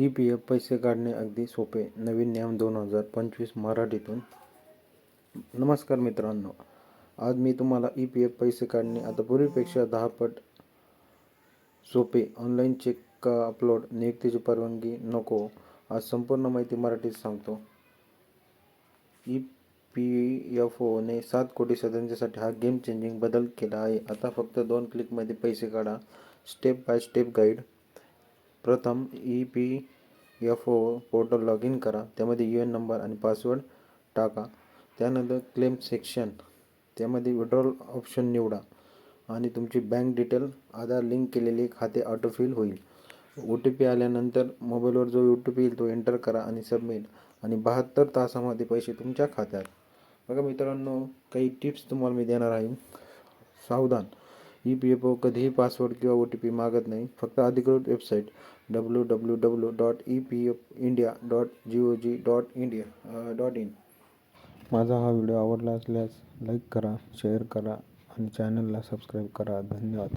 E P F पैसे काढणे अगदी सोपे. नवीन नियम दोन हजार पंचवीस मराठीतून. नमस्कार मित्रांनो. आज मी तुम्हाला ई पी एफ पैसे काढणे आता पूर्वीपेक्षा दहा पट सोपे. ऑनलाईन चेक का अपलोड? नियुक्तीची परवानगी नको. आज संपूर्ण माहिती मराठीत सांगतो. ई पी एफ ओने सात कोटी सदस्यांसाठी हा गेम चेंजिंग बदल केला आहे. आता फक्त दोन क्लिकमध्ये पैसे काढा. Step by step guide. प्रथम E P F O portal log in करा त्यामध्ये यू एन नंबर आणि पासवर्ड टाका. त्यानंतर क्लेम सेक्शन त्यामध्ये विड्रॉल ऑप्शन निवडा आणि तुमची बँक डिटेल आधार लिंक केलेले खाते ऑटोफिल होईल. ओ टी पी आल्यानंतर मोबाईलवर जो ओ टी पी येईल तो एंटर करा आणि सबमिट. आणि बहात्तर तासामध्ये पैसे तुमच्या खात्यात. बघा मित्रांनो काही टिप्स तुम्हाला मी देणार आहे. सावधान. ई पी एफ ओ कधीही पासवर्ड किंवा ओ टी पी मागत नाही. फक्त अधिकृत website W W W dot E P F India dot G O G dot India dot in माझा हा व्हिडिओ आवडला असल्यास लाईक करा शेअर करा आणि चॅनलला सबस्क्राईब करा. धन्यवाद.